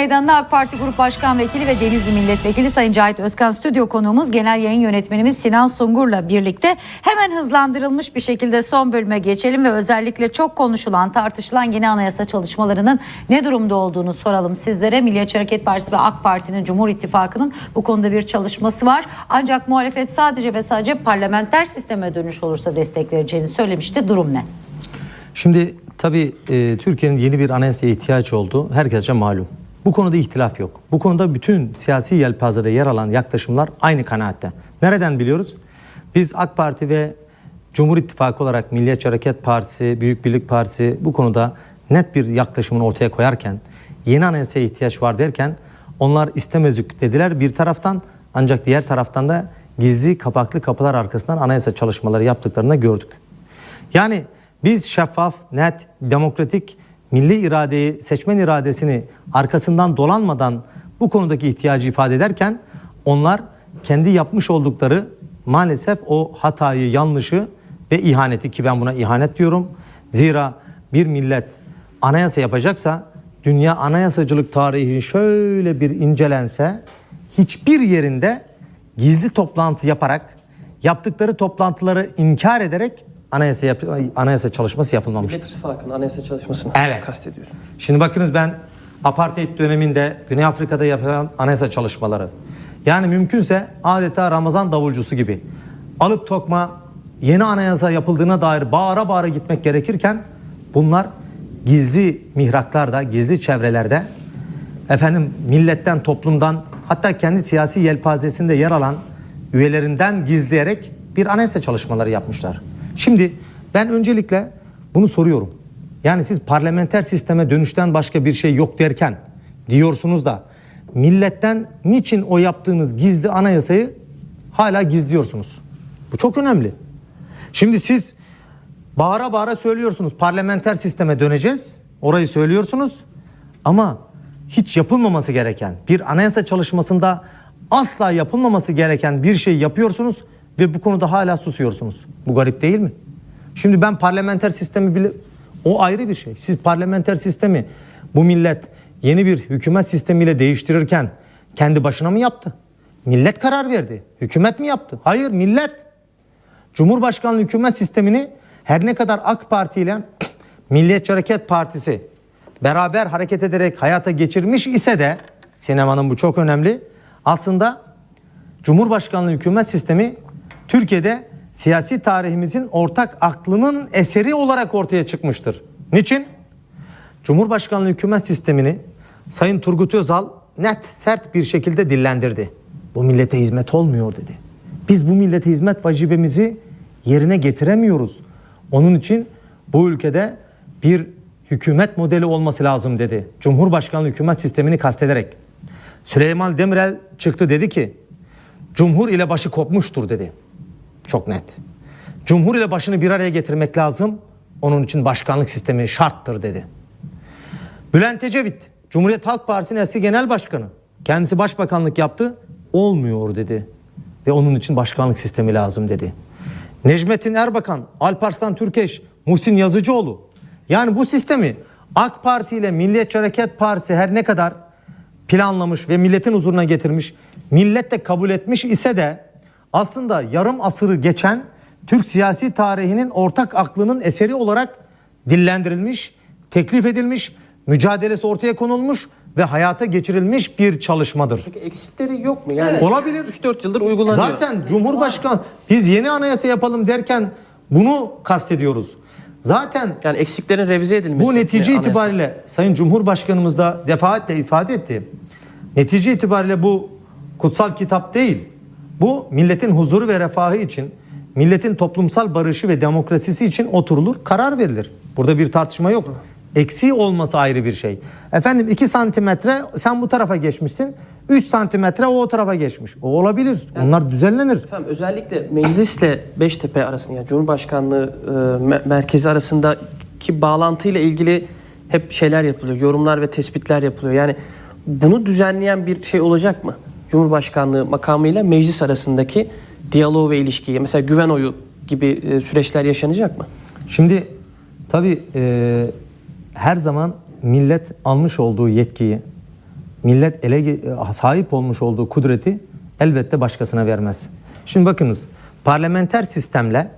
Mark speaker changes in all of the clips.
Speaker 1: Meydanında AK Parti Grup Başkan Vekili ve Denizli Milletvekili Sayın Cahit Özkan stüdyo konuğumuz genel yayın yönetmenimiz Sinan Sungur'la birlikte hemen hızlandırılmış bir şekilde son bölüme geçelim ve özellikle çok konuşulan tartışılan yeni anayasa çalışmalarının ne durumda olduğunu soralım sizlere. Milliyetçi Hareket Partisi ve AK Parti'nin Cumhur İttifakı'nın bu konuda bir çalışması var. Ancak muhalefet sadece ve sadece parlamenter sisteme dönüş olursa destek vereceğini söylemişti. Durum ne?
Speaker 2: Şimdi tabii e, Türkiye'nin yeni bir anayasaya ihtiyaç oldu. Herkesce malum. Bu konuda ihtilaf yok. Bu konuda bütün siyasi yelpazede yer alan yaklaşımlar aynı kanaatte. Nereden biliyoruz? Biz AK Parti ve Cumhur İttifakı olarak Milliyetçi Hareket Partisi, Büyük Birlik Partisi bu konuda net bir yaklaşımını ortaya koyarken, yeni anayasaya ihtiyaç var derken onlar istemezük dediler bir taraftan ancak diğer taraftan da gizli kapaklı kapılar arkasından anayasa çalışmaları yaptıklarını gördük. Yani biz şeffaf, net, demokratik, milli iradeyi, seçmen iradesini arkasından dolanmadan bu konudaki ihtiyacı ifade ederken onlar kendi yapmış oldukları maalesef o hatayı, yanlışı ve ihaneti ki ben buna ihanet diyorum. Zira bir millet anayasa yapacaksa dünya anayasacılık tarihi şöyle bir incelense hiçbir yerinde gizli toplantı yaparak yaptıkları toplantıları inkar ederek anayasa yap- anayasa çalışması yapılmamıştır.
Speaker 3: Millet İttifakı'nın anayasa çalışmasını
Speaker 2: Evet.
Speaker 3: kastediyorsunuz.
Speaker 2: Şimdi bakınız ben apartheid döneminde Güney Afrika'da yapılan anayasa çalışmaları. Yani mümkünse adeta Ramazan davulcusu gibi alıp tokma yeni anayasa yapıldığına dair bağıra bağıra gitmek gerekirken bunlar gizli mihraklarda, gizli çevrelerde efendim milletten, toplumdan hatta kendi siyasi yelpazesinde yer alan üyelerinden gizleyerek bir anayasa çalışmaları yapmışlar. Şimdi ben öncelikle bunu soruyorum. Yani siz parlamenter sisteme dönüşten başka bir şey yok derken diyorsunuz da milletten niçin o yaptığınız gizli anayasayı hala gizliyorsunuz? Bu çok önemli. Şimdi siz bağıra bağıra söylüyorsunuz parlamenter sisteme döneceğiz. Orayı söylüyorsunuz. Ama hiç yapılmaması gereken bir anayasa çalışmasında asla yapılmaması gereken bir şey yapıyorsunuz ve bu konuda hala susuyorsunuz. Bu garip değil mi? Şimdi ben parlamenter sistemi bile o ayrı bir şey. Siz parlamenter sistemi bu millet yeni bir hükümet sistemiyle değiştirirken kendi başına mı yaptı? Millet karar verdi. Hükümet mi yaptı? Hayır, millet. Cumhurbaşkanlığı hükümet sistemini her ne kadar AK Parti ile Milliyetçi Hareket Partisi beraber hareket ederek hayata geçirmiş ise de sinemanın bu çok önemli. Aslında Cumhurbaşkanlığı hükümet sistemi Türkiye'de siyasi tarihimizin ortak aklının eseri olarak ortaya çıkmıştır. Niçin? Cumhurbaşkanlığı hükümet sistemini Sayın Turgut Özal net sert bir şekilde dillendirdi. Bu millete hizmet olmuyor dedi. Biz bu millete hizmet vacibemizi yerine getiremiyoruz. Onun için bu ülkede bir hükümet modeli olması lazım dedi. Cumhurbaşkanlığı hükümet sistemini kastederek. Süleyman Demirel çıktı dedi ki Cumhur ile başı kopmuştur dedi. Çok net. Cumhur ile başını bir araya getirmek lazım. Onun için başkanlık sistemi şarttır dedi. Bülent Ecevit, Cumhuriyet Halk Partisi'nin eski genel başkanı. Kendisi başbakanlık yaptı. Olmuyor dedi. Ve onun için başkanlık sistemi lazım dedi. Necmettin Erbakan, Alparslan Türkeş, Muhsin Yazıcıoğlu. Yani bu sistemi AK Parti ile Milliyetçi Hareket Partisi her ne kadar planlamış ve milletin huzuruna getirmiş, millet de kabul etmiş ise de aslında yarım asırı geçen Türk siyasi tarihinin ortak aklının eseri olarak dillendirilmiş, teklif edilmiş, mücadelesi ortaya konulmuş ve hayata geçirilmiş bir çalışmadır.
Speaker 3: Peki eksikleri yok mu? Yani
Speaker 2: Olabilir.
Speaker 3: 3-4 yıldır uygulanıyor.
Speaker 2: Zaten Cumhurbaşkanı biz yeni anayasa yapalım derken bunu kastediyoruz. Zaten
Speaker 3: yani eksiklerin revize edilmesi.
Speaker 2: bu netice
Speaker 3: anayasa.
Speaker 2: itibariyle Sayın Cumhurbaşkanımız da defaatle ifade etti. Netice itibariyle bu kutsal kitap değil. Bu milletin huzuru ve refahı için, milletin toplumsal barışı ve demokrasisi için oturulur, karar verilir. Burada bir tartışma yok. Eksiği olması ayrı bir şey. Efendim 2 santimetre sen bu tarafa geçmişsin. 3 santimetre o o tarafa geçmiş. O olabilir. Onlar düzenlenir.
Speaker 3: Efendim özellikle meclisle Beştepe arasında yani Cumhurbaşkanlığı e, me- merkezi arasındaki bağlantıyla ilgili hep şeyler yapılıyor. Yorumlar ve tespitler yapılıyor. Yani bunu düzenleyen bir şey olacak mı? Cumhurbaşkanlığı makamıyla meclis arasındaki diyalog ve ilişkiyi mesela güven oyu gibi e, süreçler yaşanacak mı?
Speaker 2: Şimdi tabii e, her zaman millet almış olduğu yetkiyi millet ele sahip olmuş olduğu kudreti elbette başkasına vermez. Şimdi bakınız parlamenter sistemle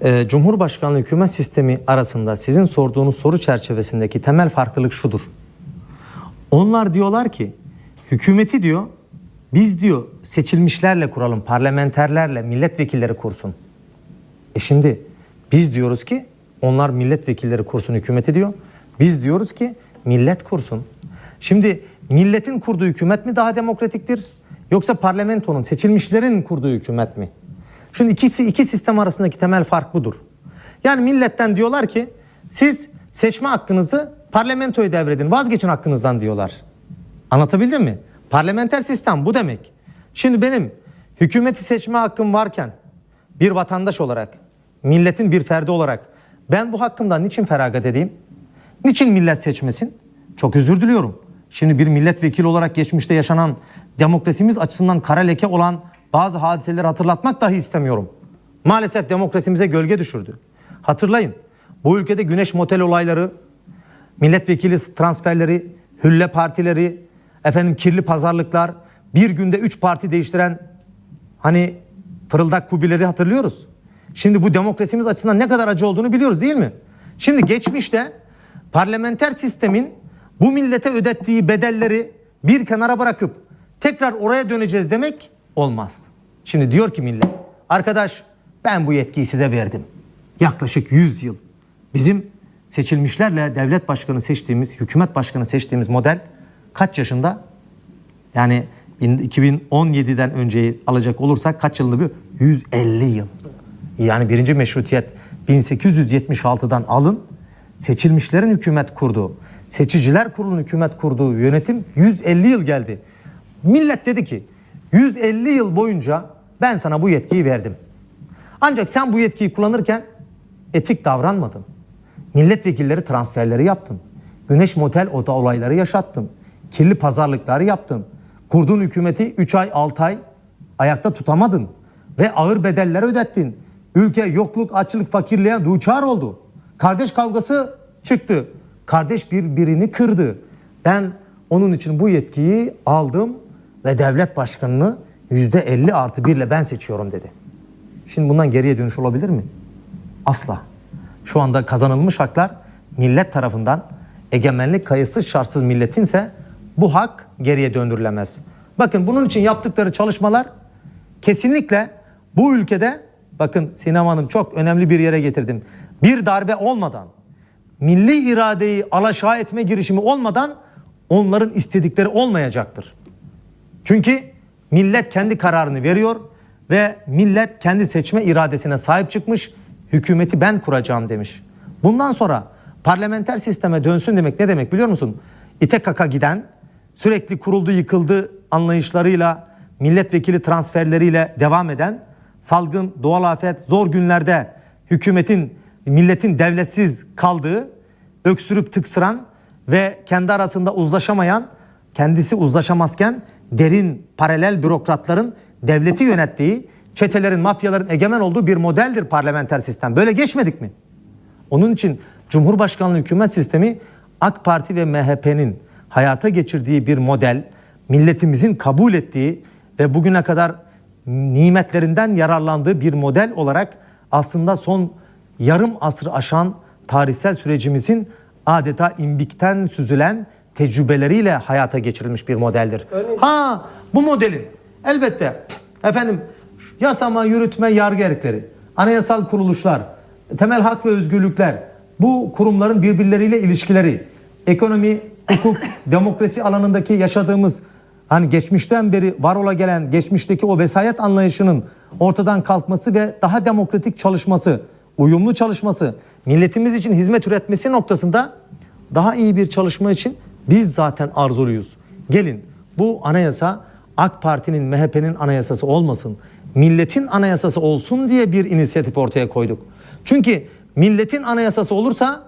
Speaker 2: e, Cumhurbaşkanlığı hükümet sistemi arasında sizin sorduğunuz soru çerçevesindeki temel farklılık şudur. Onlar diyorlar ki hükümeti diyor biz diyor seçilmişlerle kuralım, parlamenterlerle, milletvekilleri kursun. E şimdi biz diyoruz ki onlar milletvekilleri kursun hükümeti diyor. Biz diyoruz ki millet kursun. Şimdi milletin kurduğu hükümet mi daha demokratiktir? Yoksa parlamentonun, seçilmişlerin kurduğu hükümet mi? Şimdi ikisi iki sistem arasındaki temel fark budur. Yani milletten diyorlar ki siz seçme hakkınızı parlamentoya devredin, vazgeçin hakkınızdan diyorlar. Anlatabildim mi? Parlamenter sistem bu demek. Şimdi benim hükümeti seçme hakkım varken bir vatandaş olarak, milletin bir ferdi olarak ben bu hakkımdan niçin feragat edeyim? Niçin millet seçmesin? Çok özür diliyorum. Şimdi bir milletvekili olarak geçmişte yaşanan demokrasimiz açısından kara leke olan bazı hadiseleri hatırlatmak dahi istemiyorum. Maalesef demokrasimize gölge düşürdü. Hatırlayın. Bu ülkede güneş motel olayları, milletvekili transferleri, hülle partileri, efendim kirli pazarlıklar, bir günde üç parti değiştiren hani fırıldak kubileri hatırlıyoruz. Şimdi bu demokrasimiz açısından ne kadar acı olduğunu biliyoruz değil mi? Şimdi geçmişte parlamenter sistemin bu millete ödettiği bedelleri bir kenara bırakıp tekrar oraya döneceğiz demek olmaz. Şimdi diyor ki millet, arkadaş ben bu yetkiyi size verdim. Yaklaşık 100 yıl. Bizim seçilmişlerle devlet başkanı seçtiğimiz, hükümet başkanı seçtiğimiz model kaç yaşında? Yani 2017'den önceyi alacak olursak kaç yılında bir? 150 yıl. Yani birinci meşrutiyet 1876'dan alın seçilmişlerin hükümet kurduğu, seçiciler kurulunun hükümet kurduğu yönetim 150 yıl geldi. Millet dedi ki 150 yıl boyunca ben sana bu yetkiyi verdim. Ancak sen bu yetkiyi kullanırken etik davranmadın. Milletvekilleri transferleri yaptın. Güneş motel oda olayları yaşattın. Kirli pazarlıkları yaptın. Kurduğun hükümeti 3 ay 6 ay ayakta tutamadın. Ve ağır bedeller ödettin. Ülke yokluk, açlık, fakirliğe duçar oldu. Kardeş kavgası çıktı. Kardeş birbirini kırdı. Ben onun için bu yetkiyi aldım ve devlet başkanını %50 artı 1 ile ben seçiyorum dedi. Şimdi bundan geriye dönüş olabilir mi? Asla. Şu anda kazanılmış haklar millet tarafından egemenlik kayıtsız şartsız milletinse bu hak geriye döndürülemez. Bakın bunun için yaptıkları çalışmalar kesinlikle bu ülkede bakın Sinem Hanım çok önemli bir yere getirdim. Bir darbe olmadan milli iradeyi alaşağı etme girişimi olmadan onların istedikleri olmayacaktır. Çünkü millet kendi kararını veriyor ve millet kendi seçme iradesine sahip çıkmış. Hükümeti ben kuracağım demiş. Bundan sonra parlamenter sisteme dönsün demek ne demek biliyor musun? İte kaka giden, sürekli kuruldu yıkıldı anlayışlarıyla, milletvekili transferleriyle devam eden, salgın, doğal afet, zor günlerde hükümetin, milletin devletsiz kaldığı, öksürüp tıksıran ve kendi arasında uzlaşamayan, kendisi uzlaşamazken derin paralel bürokratların devleti yönettiği, çetelerin, mafyaların egemen olduğu bir modeldir parlamenter sistem. Böyle geçmedik mi? Onun için Cumhurbaşkanlığı hükümet sistemi AK Parti ve MHP'nin hayata geçirdiği bir model, milletimizin kabul ettiği ve bugüne kadar nimetlerinden yararlandığı bir model olarak aslında son yarım asır aşan tarihsel sürecimizin adeta imbikten süzülen tecrübeleriyle hayata geçirilmiş bir modeldir. Ha bu modelin elbette efendim yasama, yürütme, yargı erkleri, anayasal kuruluşlar, temel hak ve özgürlükler, bu kurumların birbirleriyle ilişkileri, ekonomi, hukuk, demokrasi alanındaki yaşadığımız hani geçmişten beri var ola gelen geçmişteki o vesayet anlayışının ortadan kalkması ve daha demokratik çalışması, uyumlu çalışması, milletimiz için hizmet üretmesi noktasında daha iyi bir çalışma için biz zaten arzuluyuz. Gelin bu anayasa AK Parti'nin, MHP'nin anayasası olmasın. Milletin anayasası olsun diye bir inisiyatif ortaya koyduk. Çünkü milletin anayasası olursa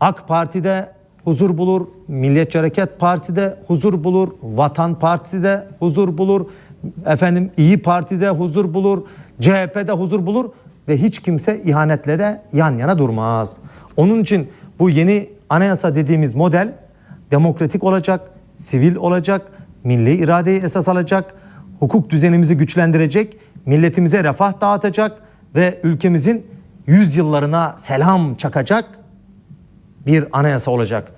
Speaker 2: AK Parti'de huzur bulur, Milliyetçi Hareket Partisi de huzur bulur, Vatan Partisi de huzur bulur, efendim İyi Parti'de huzur bulur, CHP'de huzur bulur. Ve hiç kimse ihanetle de yan yana durmaz. Onun için bu yeni anayasa dediğimiz model demokratik olacak, sivil olacak, milli iradeyi esas alacak, hukuk düzenimizi güçlendirecek, milletimize refah dağıtacak ve ülkemizin yüzyıllarına selam çakacak bir anayasa olacak.